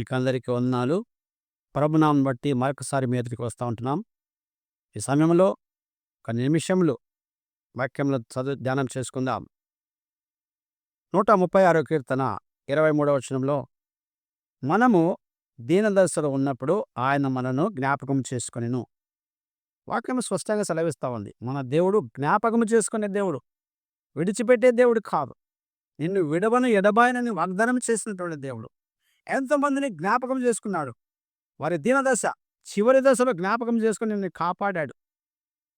మీకు అందరికీ వందనాలు. ప్రభునామం బట్టి మరొకసారి మీ ఎదుటికి వస్తూ ఉంటున్నాం. ఈ సమయంలో ఒక నిమిషంలో వాక్యంలో చదువు ధ్యానం చేసుకుందాం. నూట ముప్పై ఆరో కీర్తన ఇరవై మూడవ వచనంలో మనము దీనదశలో ఉన్నప్పుడు ఆయన మనను జ్ఞాపకం చేసుకొనిను. వాక్యం స్పష్టంగా సెలవిస్తూ ఉంది. మన దేవుడు జ్ఞాపకం చేసుకునే దేవుడు. విడిచిపెట్టే దేవుడు కాదు. నిన్ను విడవను ఎడబాయనని వాగ్దానం చేసినటువంటి దేవుడు. ఎంతోమందిని జ్ఞాపకం చేసుకున్నాడు. వారి దీనదశ చివరి దశలో జ్ఞాపకం చేసుకుని నిన్ను కాపాడాడు.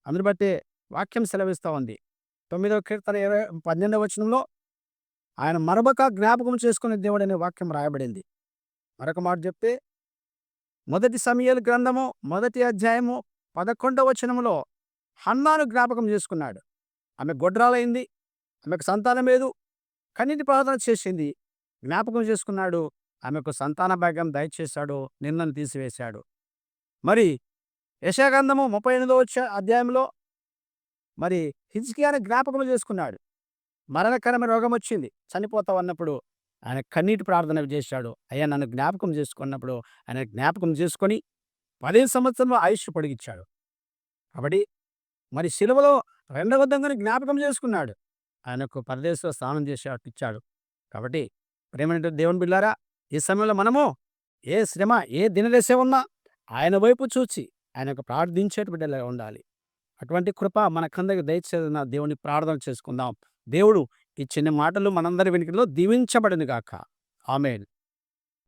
అందుని బట్టి వాక్యం సెలవిస్తూ ఉంది. తొమ్మిదవ కీర్తన ఇరవై పన్నెండవ వచనంలో ఆయన మరొక జ్ఞాపకం చేసుకునే దేవుడు అనే వాక్యం రాయబడింది. మరొక మాట చెప్తే మొదటి సమయాల గ్రంథము మొదటి అధ్యాయము పదకొండవ వచనంలో హన్నాను జ్ఞాపకం చేసుకున్నాడు. ఆమె గొడ్రాలైంది ఆమెకు సంతానం లేదు కన్నీటి ప్రార్థన చేసింది జ్ఞాపకం చేసుకున్నాడు ఆమెకు సంతాన భాగ్యం దయచేశాడు నిన్నను తీసివేశాడు. మరి యశాగంధము ముప్పై ఎనిమిదో వచ్చే అధ్యాయంలో మరి హిజ్కియాని జ్ఞాపకం చేసుకున్నాడు. మరణకరమైన రోగం వచ్చింది చనిపోతావు అన్నప్పుడు ఆయన కన్నీటి ప్రార్థన చేశాడు. అయ్యా నన్ను జ్ఞాపకం చేసుకున్నప్పుడు ఆయన జ్ఞాపకం చేసుకొని పదిహేను సంవత్సరంలో ఆయుష్ పొడిగిచ్చాడు కాబట్టి మరి శిలువలో రెండవ దొంగని జ్ఞాపకం చేసుకున్నాడు. ఆయనకు పరదేశంలో స్నానం చేసేట్టు ఇచ్చాడు కాబట్టి ప్రేమైన దేవుని బిళ్ళారా ఈ సమయంలో మనము ఏ శ్రమ ఏ దినదశ ఉన్నా ఆయన వైపు చూచి ఆయనకు ప్రార్థించేట బిడ్డలుగా ఉండాలి. అటువంటి కృప మనకందరికి దయచేసిన దేవుని ప్రార్థన చేసుకుందాం. దేవుడు ఈ చిన్న మాటలు మనందరి వెనుకలో దీవించబడిన గాక ఆమెన్.